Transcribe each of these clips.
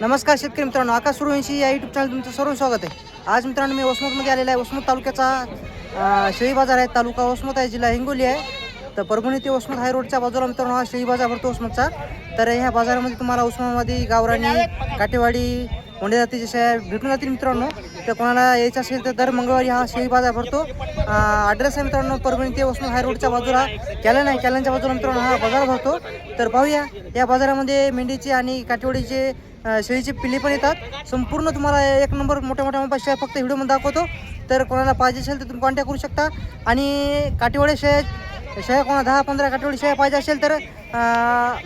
नमस्कार शेतकरी मित्रांनो आकाश सुरवंशी या युट्यूब चॅनल तुमचं सर्व स्वागत आहे. आज मित्रांनो मी वसमतमध्ये आलेला आहे. वसमत तालुक्याचा शेळी बाजार आहे. तालुका वसमत आहे जिल्हा हिंगोली आहे. तर परभणी ते वसमत हाय रोडच्या बाजूला मित्रांनो हा शेळी बाजार भरतो वसमतचा. तर ह्या बाजारामध्ये तुम्हाला उस्मानाबादी गावराणी काटेवाडी कोंडे जातीच्या शेळ्या भेटून जातील मित्रांनो. तर कोणाला यायचं असेल तर दर मंगळवारी हा शेळी बाजार भरतो. ॲड्रेस आहे मित्रांनो परभणी ते वसमत हाय रोडच्या बाजूला. कॅलन आहे. कॅलनच्या बाजूला मित्रांनो हा बाजार भरतो. तर पाहूया या बाजारामध्ये मेंढीचे आणि काटेवाडीचे शेळीचे पिल्ले पण येतात. संपूर्ण तुम्हाला एक नंबर मोठ्या मोठ्या मोबाईल शेळ्या फक्त व्हिडिओमध्ये दाखवतो. तर कोणाला पाहिजे असेल तर तुम्ही कॉन्टॅक्ट करू शकता. आणि काटेवाडी शेळ शेळ्या कोणा दहा पंधरा काटेवाडी शेळ्या पाहिजे असेल तर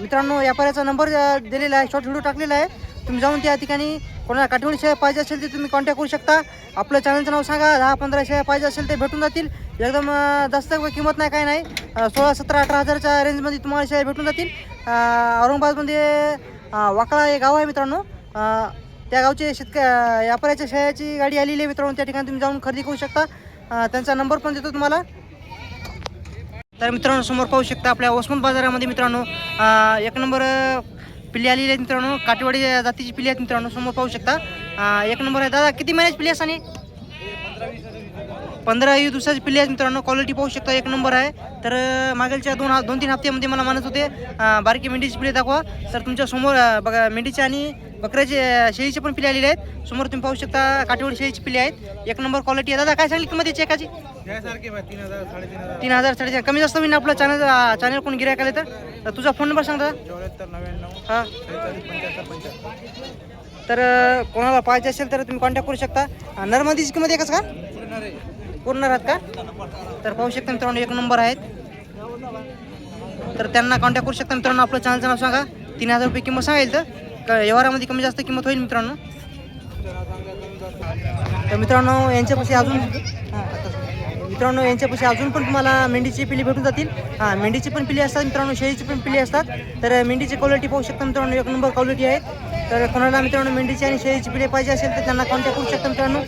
मित्रांनो व्यापाऱ्याचा नंबर दिलेला आहे. शॉर्ट व्हिडिओ टाकलेला आहे. तुम्ही जाऊन त्या ठिकाणी कोणाला काटेवाडी शेळ्या पाहिजे असेल तर तुम्ही कॉन्टॅक्ट करू शकता. आपलं चॅनलचं नाव सांगा. दहा पंधरा शेळ्या पाहिजे असेल ते भेटून जातील. एकदम जास्त किंमत नाही काय नाही. सोळा सतरा अठरा हजारच्या रेंजमध्ये तुम्हाला शेळ्या भेटून जातील. औरंगाबादमध्ये अ, वाकळा हे गाव आहे मित्रांनो. त्या गावचे शेतक व्यापाऱ्याच्या शाळेची गाडी आलेली आहे मित्रांनो. त्या ठिकाणी तुम्ही जाऊन खरेदी करू शकता. त्यांचा नंबर पण देतो तुम्हाला. तर मित्रांनो समोर पाहू शकता आपल्या ओसमत बाजारामध्ये मित्रांनो एक नंबर पिल्ली आलेली आहेत मित्रांनो. काटेवाडी जातीची पिल्ली आहेत मित्रांनो. समोर पाहू शकता. एक नंबर आहे. दादा किती महिन्याची पिल्ली असतानी पंधरा वीस दिवसाची पिल्ली आहेत मित्रांनो. क्वालिटी पाहू शकता एक नंबर आहे. तर मागीलच्या दोन दोन तीन हप्त्यामध्ये मला म्हणत होते बारकी मेंढीची पिल्ली दाखवा. तर तुमच्यासमोर बघा मेंढीचे आणि बकऱ्याचे शेळीचे पण पिल्ले आलेले आहेत. समोर तुम्ही पाहू शकता काटेवाडी शेळीची पिल्ली आहेत. एक नंबर क्वालिटी आहे. दादा काय सांगली किंमत याची एकाची तीन हजार साडेचार कमी जास्त होईल ना आपलं चॅनल चॅनल कोण गिरायक आले तर? तुझा फोन नंबर सांग दादा. चौऱ्याहत्तर नव्याण्णव हां. शेहेचाळीस पंच्याहत्तर पंच्याहत्तर. तर कोणाला पाहिजे असेल तर तुम्ही कॉन्टॅक्ट करू शकता. नरमदीची किंमत एकच का? पूर्ण राहत का? तर पाहू शकता मित्रांनो एक नंबर आहेत. तर त्यांना कॉन्टॅक्ट करू शकता मित्रांनो आपलं चॅनलचं नाव सांगा. तीन हजार रुपये किंमत सांगेल तर व्यवहारामध्ये कमी जास्त किंमत होईल मित्रांनो. तर मित्रांनो यांच्यापाशी अजून मित्रांनो यांच्यापाशी अजून पण तुम्हाला मेंढीची पिली भेटून जातील. हां मेंढीची पण पिली असतात मित्रांनो शेळीची पण पिली असतात. तर मेंढीची क्वालिटी पाहू शकता मित्रांनो एक नंबर क्वालिटी आहे. तर कोणाला मित्रांनो मेंढीची आणि शेळीची पिले पाहिजे असेल तर त्यांना कॉन्टॅक्ट करू शकता मित्रांनो.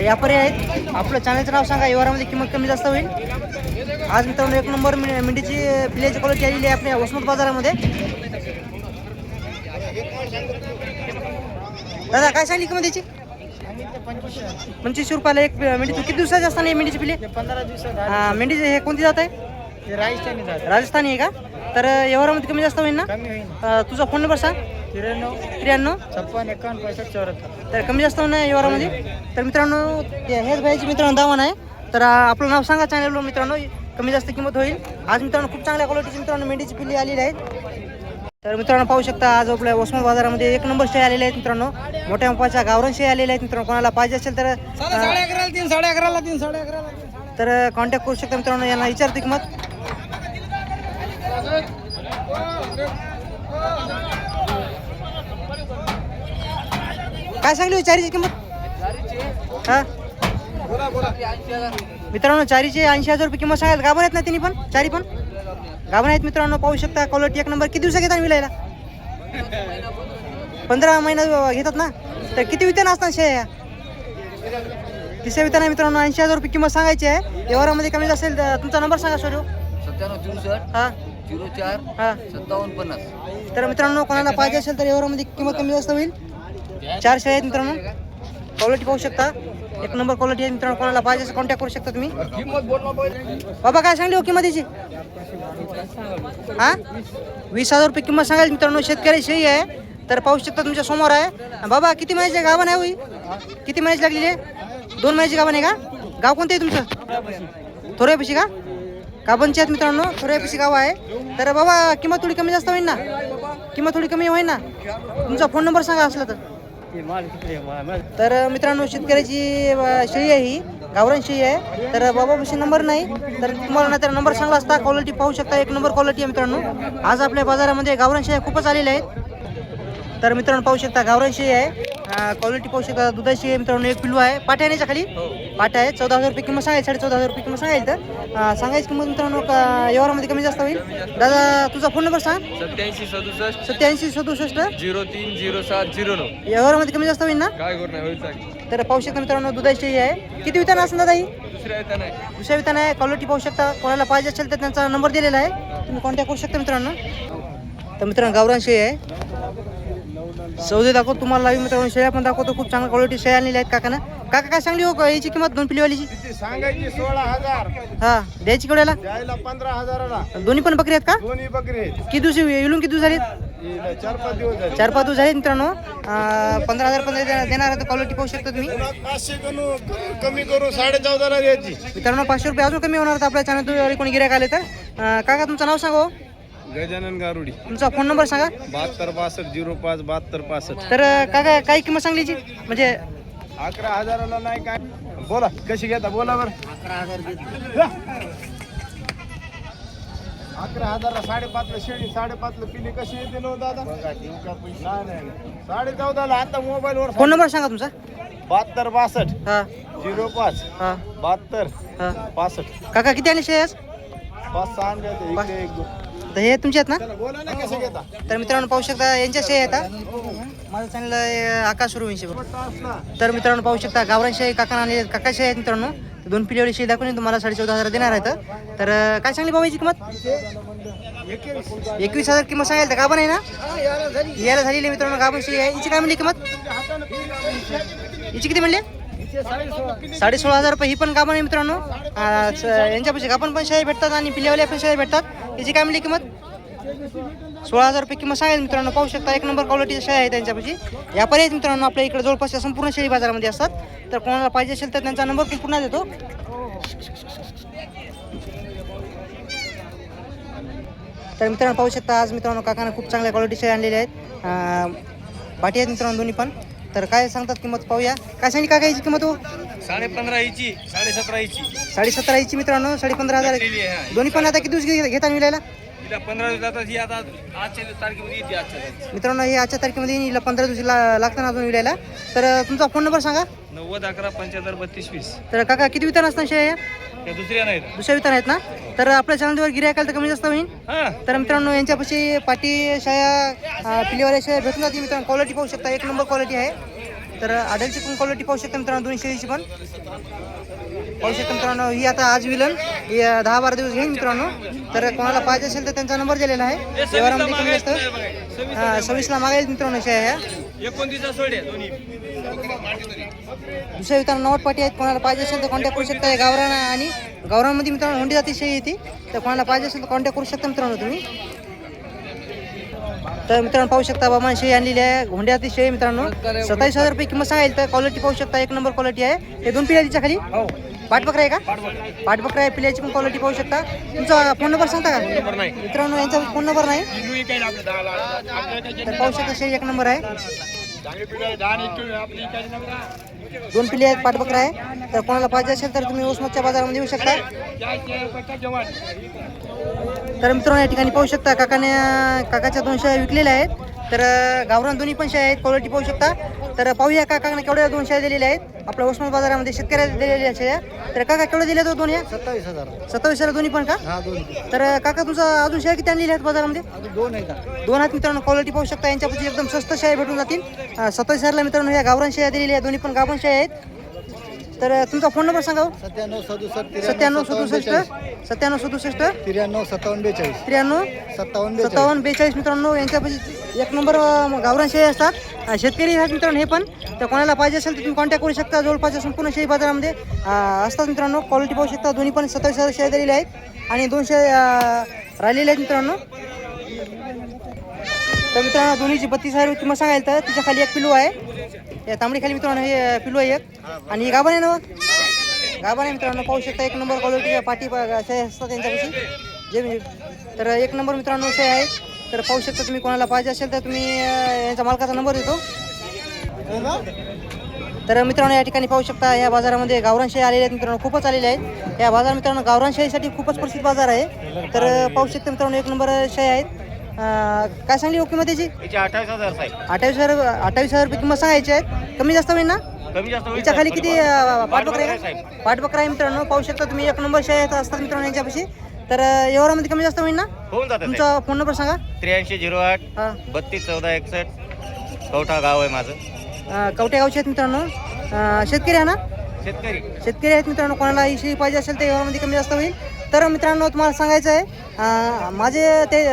व्यापारी आहेत. आपलं चॅनलचं नाव सांगा. व्यवहारामध्ये किंमत कमी जास्त होईल. आज मित्रांनो एक नंबर मेंढीची पिल्याची क्वालिटी आलेली आहे आपल्या वसमत बाजारामध्ये. दादा काय सांगली किंमत याची? पंचवीसशे रुपयाला एक मेंढी. किती दिवसाची असताना मेंढीची पिले पंधरा दिवसात हा मेंढीचे हे कोणती जात आहे? राजस्थानी राजस्थानी आहे का? तर व्यवहारामध्ये कमी जास्त होईल ना? तुझा फोन नंबर सांग. त्र्याण्णव. छप्पन एकावन्न चौऱ्याहत्तर. तर कमी जास्त होणार व्यवहारामध्ये? तर मित्रांनो हेच भाईची मित्रांनो दावा आहे. तर आपलं नाव सांगा चॅनलवर मित्रांनो. कमी जास्त किंमत होईल. आज मित्रांनो खूप चांगल्या क्वालिटीची मित्रांनो मेंढीची पिल्ली आलेली आहेत. तर मित्रांनो पाहू शकता आज आपल्या वसमत बाजारामध्ये एक नंबर शेळ्या आलेल्या आहेत मित्रांनो. मोठ्या मापाच्या गावरान शेळ्या आलेल्या आहेत मित्रांनो. कोणाला पाहिजे असेल तर तीन साडे अकराला तीन साडे अकराला तर कॉन्टॅक्ट करू शकता मित्रांनो. यांना विचारतो किंमत. काय सांगली हो चारीची किंमत? हा? मित्रांनो चारीचे ऐंशी हजार रुपये किंमत सांगाल गाभण आहेत ना तिन्ही पण? चारी पण? गाभण आहेत मित्रांनो पाहू शकता क्वालिटी एक नंबर किती दिवसा घेतात विलायला? पंधरा महिना घेतात ना? तर किती वितान असतात शेया तिसऱ्या वितान आहे मित्रांनो ऐंशी हजार रुपये किंमत सांगायची आहे. व्यवहारामध्ये कमी असेल तर तुमचा नंबर सांगा सर सत्त्याण्णव चौसष्ट हा. झिरो चार हा. सत्तावन्न पन्नास. तर मित्रांनो कोणाला पाहिजे असेल तर व्यवहारामध्ये किंमत कमी जास्त होईल. चार शेळ्या आहेत मित्रांनो. क्वालिटी पाहू शकता. एक नंबर क्वालिटी आहे मित्रांनो. कोणाला पाहिजे कॉन्टॅक्ट करू शकता तुम्ही. बाबा काय सांगली हो याची हा? वीस हजार रुपये किंमत सांगायची मित्रांनो. शेतकरी शेळी आहे. तर पाहू शकता तुमच्यासमोर आहे. बाबा किती महिन्याची गाभण आहे होई? किती महिन्याची लागलेली आहे? दोन महिन्याची गाभण आहे का? गाव कोणतं आहे तुमचं? थोड्यापाशी का? गाभणची आहेत मित्रांनो. थोड्यापाशी गाव आहे. तर बाबा किंमत थोडी कमी जास्त होईल ना? किंमत थोडी कमी होईल ना? तुमचा फोन नंबर सांगा असला तर. तर मित्रांनो शेतकऱ्याची शेळी आहे ही. गावरान शेळी आहे. तर बाबापाशी नंबर नाही. तर तुम्हाला ना तर नंबर सांगला असता. क्वालिटी पाहू शकता. एक नंबर क्वालिटी आहे मित्रांनो. आज आपल्या बाजारामध्ये गावरान शेळ्या खूपच आलेल्या आहेत. तर मित्रांनो पाहू शकता गावरान शेळी आहे. क्वालिटी पाहू शकता दुधाची आहे मित्रांनो एक पिलू आहे. पाट्या आहे खाली पाट्या आहे चौदा हजार रुपये किंमत सांगायची साडे चौदा हजार रुपये किंमत सांगायची तर सांगायची किंमत मित्रांनो व्यवहारामध्ये कमी जास्त होईल? दादा तुझा फोन नंबर सांग. सत्याऐंशी सदुसष्ट. सत्याऐंशी सदुसष्ट. झिरो तीन झिरो सात झिरो नऊ. व्यवहारामध्ये कमी जास्त होईल ना? काय तर पाहू शकता मित्रांनो दुधाची आहे. किती वितान असं दादा ही? दुसऱ्या वितान आहे. क्वालिटी पाहू शकता. कोणाला पाहिजे असेल तर त्यांचा नंबर दिलेला आहे. तुम्ही कॉन्टॅक्ट करू शकता मित्रांनो. तर मित्रांनो गावरान शेळी आहे. सौदे दाखवतो तुम्हाला लाईव्ह मित्रांनो शेळ्या पण दाखवतो खूप चांगल्या क्वालिटी शेळ्या आणलेल्या आहेत काकानं. काका काय सांगली हो याची किंमत दोन पिलीवालीची? सांगायची? सोळा हजार. हा द्यायची केवढ्याला? द्यायला पंधरा हजाराला. दोन्ही पण बकरी आहेत का? दोन्ही बकरी. किती दिवस येऊन किती दिवस झाले चार पाच दिवस झाले. चार पाच दिवस झाले मित्रांनो. पंधरा हजार पंधरा देणार- आहे क्वालिटी पाहू शकता तुम्ही. पाचशे कमी करू साडे चौदाला द्यायची. मित्रांनो पाचशे रुपये अजून कमी होणार आपल्या चॅनल कोणी गिरायक आले तर. काका तुमचं नाव सांगा हो. गजानन गारुडी. तुमचा फोन नंबर सांगा. बहात्तर बासष्ट झिरो पाच बहात्तर पासष्ट तर काका काय किंमत सांगलीची? म्हणजे अकरा हजाराला नाही काय? बोला कशी घेता? बोला बरं. अकरा हजार अकरा हजारला साडेपाचला शेळी साडेपाचला पिली. कशी येते नो दादा? नाही नाही साडे चौदाला आता मोबाईलवर फोन नंबर सांगा तुमचा. बहात्तर बासष्ट. हा. झिरो पाच. हा. बहात्तर. हा. पासष्ट काका किती आले शेअर्स पाच सहा आणले होते. इकडे एक दोन. तर हे तुमचे आहेत ना? तर मित्रांनो पाहू शकता यांच्या शे आहेत. माझं चॅनल आकाश सुरवंशी तर मित्रांनो पाहू शकता गावरान शाही काका आणले काका शाही आहेत मित्रांनो. तर दोन पिढीवाली शाही दाखवून तुम्हाला साडे चौदा हजार देणार आहेत. तर काय सांगली बाबाची किंमत? एकवीस हजार किंमत सांगायला तर गाभण आहे ना? यायला झालेली मित्रांनो गाभण शाही आहे. हिची काय म्हणली किंमत? हिची किती म्हणली? साडे सोळा हजार रुपये. ही पण गाभण आहे मित्रांनो. यांच्यापाशी गाभण पण शाही भेटतात आणि पिल्यावाल्या पण शाही भेटतात. त्याची काय म्हणली किंमत? सोळा हजार रुपये किंमत सांगेल मित्रांनो. पाहू शकता एक नंबर क्वालिटीच्या शेळ्या आहे त्यांच्यापाशी. या आहेत मित्रांनो आपल्या इकडे जवळपासच्या संपूर्ण शेळी बाजारामध्ये असतात. तर कोणाला पाहिजे असेल तर त्यांचा नंबर पण पुन्हा देतो. तर मित्रांनो पाहू शकता आज मित्रांनो काकाने खूप चांगल्या क्वालिटी शेळ्या आणलेल्या आहेत. पाठी आहेत मित्रांनो दोन्ही पण. तर काय सांगतात किंमत पाहूया. काय सांगली काका याची किंमत हो? साडे पंधरा इंची साडे सतरा इंची साडे सतरा याची मित्रांनो साडे पंधरा हजार आहे. दोन्ही पण आता किती दिवस घे- घेता मिळायला? तिला पंधरा दिवसात ही आता आजच्या तारखेमध्ये येते आजच्या तारखेला. मित्रांनो हे आजच्या तारखेमध्ये. हिला पंधरा दिवशी ला लागताना अजून विलायला तर अं, तुमचा फोन नंबर सांगा. नव्वद अकरा पंच्याहत्तर बत्तीस वीस. तर काका किती वितान असणार शेळ्या या? त्या दुसऱ्या नाहीत. दुसऱ्या वितान आहेत ना? तर आपल्या चॅनलवर गिरायक आलं तर कमी जास्त होईल हा. तर मित्रांनो यांच्यापाशी पाटी शाया पिलीवाल्या शाया भेटून जातील मित्रांनो. क्वालिटी पाहू शकता. एक नंबर क्वालिटी आहे. तर आडलची पण क्वालिटी पाहू शकता मित्रांनो दोन शेळीची पण. पाहू शकता मित्रांनो ही आता आज विलन. ही दहा बारा दिवस घेईन मित्रांनो. तर कोणाला पाहिजे असेल तर त्यांचा नंबर दिलेला आहे. व्यवहारामध्ये कमी असतं हां सव्वीसला मागायला मित्रांनो शाया ह्या. दुसऱ्या विताना नवट पाटी आहेत. कोणाला पाहिजे असेल तर कॉन्टॅक्ट करू शकता. गावरान आणि गावरानमध्ये मित्रांनो हुंडी जाती शेळी येते तर कोणाला पाहिजे असेल तर कॉन्टॅक्ट करू शकता मित्रांनो तुम्ही. तर मित्रांनो पाहू शकता बाबा शेळी आणलेली आहे हुंड्याची शेळी मित्रांनो. सत्तावीस हजार रुपये किंमत सांगायला तर क्वालिटी पाहू शकता एक नंबर क्वालिटी आहे. हे दोन पिढ्या तिच्या खाली पाठबकरा आहे का? पाठबकरा आहे पिल्याची पण क्वालिटी पाहू शकता. तुमचा फोन नंबर सांगता का? मित्रांनो यांचा फोन नंबर नाही. तर पाहू शकता शेळी एक नंबर आहे. दोन पिले आहेत पाठबकरा आहे. तर कोणाला पाहिजे असेल तर तुम्ही उस्मतच्या बाजारामध्ये येऊ शकता. तर मित्रांनो या ठिकाणी पाहू शकता काकाने काकाच्या दोनशे विकलेल्या आहेत. तर गावरान दोन्ही पण शेळ्या आहेत क्वालिटी पाहू शकता. तर पाहूया काकाने केवढ्या दोन शेळ्या दिलेल्या आहेत. आपल्या उस्मत बाजारामध्ये शेतकऱ्याला दिलेल्या शेळ्या तर काका केवढ्या दिल्या तो दोन या सत्तावीस हजार. सत्तावीस शेळ्या दोन्ही पण का? हा तर काका तुमचा अजून शेळ्या किती आणलेल्या आहेत बाजारामध्ये? दोन आहे का दोन आहेत मित्रांनो क्वालिटी पाहू शकता. यांच्यापाशी एकदम स्वस्त शेळ्या भेटून जातील. सत्तावीस हजारला मित्रांनो ह्या गावरान शेळ्या दिलेल्या आहेत. दोन्ही पण गावरान शेळ्या आहेत. तर तुमचा फोन नंबर सांगा हो. सत्त्याण्णव सदुसष्ट सत्त्याण्णव सदुसष्ट सत्त्याण्णव सदुसष्ट त्र्याण्णव सत्तावन्न बेचाळीस. त्र्याण्णव सत्तावन्न सत्तावन्न बेचाळीस मित्रांनो यांच्यापाशी एक नंबर अं, गावरान शेळी असतात. अं, शेतकरी आहेत मित्रांनो हे पण. तर कोणाला पाहिजे असेल तर तुम्ही कॉन्टॅक्ट करू शकता. जवळपासच्या संपूर्ण शेळी बाजारामध्ये अं, असतात मित्रांनो. क्वालिटी पाहू शकता. दोन्ही पण सत्तावीस हजार शेळ्या दिलेल्या आहेत. आणि दोनशे राहिलेले आहेत मित्रांनो. तर मित्रांनो दोन्हीची बत्तीस हजार किंमत सांगायला तर तिच्या खाली एक पिलू आहे. या तांबडी खाली मित्रांनो हे अं, पिलू आहे एक. आणि गाभा आहे ना गाभा आहे मित्रांनो पाहू शकता एक नंबर क्वालिटी पाठी असतात त्यांच्यापाशी. जे तर एक नंबर मित्रांनो शे आहे. तर पाहू शकता तुम्ही कोणाला पाहिजे असेल तर तुम्ही यांचा मालकाचा नंबर देतो. तर मित्रांनो या ठिकाणी पाहू शकता या बाजारामध्ये गावरानशाही आलेले आहेत मित्रांनो खूपच आलेले आहेत. या बाजार मित्रांनो गावरानशाहीसाठी खूपच प्रसिद्ध बाजार आहे. तर पाहू शकता मित्रांनो एक नंबर शाही आहेत. काय सांगली हो किंमत त्याची अठ्ठावीस हजार साहेब. अठ्ठावीस हजार अठ्ठावीस हजार रुपये किंमत सांगायची आहेत. कमी जास्त होईल ना? कमी जास्त याच्या खाली किती अं, पाठबकरा आहे का पाठबकरा आहे मित्रांनो. पाहू शकता तुम्ही एक नंबर शेळ्या असतात मित्रांनो यांच्यापाशी. तर अं, कमी जास्त होईल ना? होऊन जातात तुमचा फोन नंबर सांगा. त्र्याऐंशी झिरो आठ हां. बत्तीस चौदा एकसष्ट. कवठा गाव आहे माझं. अं, कवठे गावचे आहेत मित्रांनो. अं, शेतकरी आहे ना? शेतकरी. शेतकरी आहेत मित्रांनो. कोणाला ही शेळी पाहिजे असेल तर व्यवहारामध्ये कमी जास्त होईल. तर मित्रांनो तुम्हाला सांगायचं आहे अं, माझे ते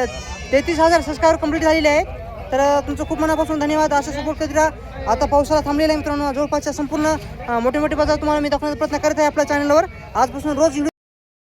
तेहतीस हजार सबस्क्रायबर कंप्लीट झालेले आहेत. तर तुमचं खूप मनापासून धन्यवाद. असं सपोर्ट करीत राहा. आता पावसाळा थांबलेला आहे मित्रांनो. जवळपासच्या संपूर्ण मोठे मोठे बाजार तुम्हाला मी दाखवण्याचा प्रयत्न करत आहे आपल्या चॅनलवर आजपासून रोज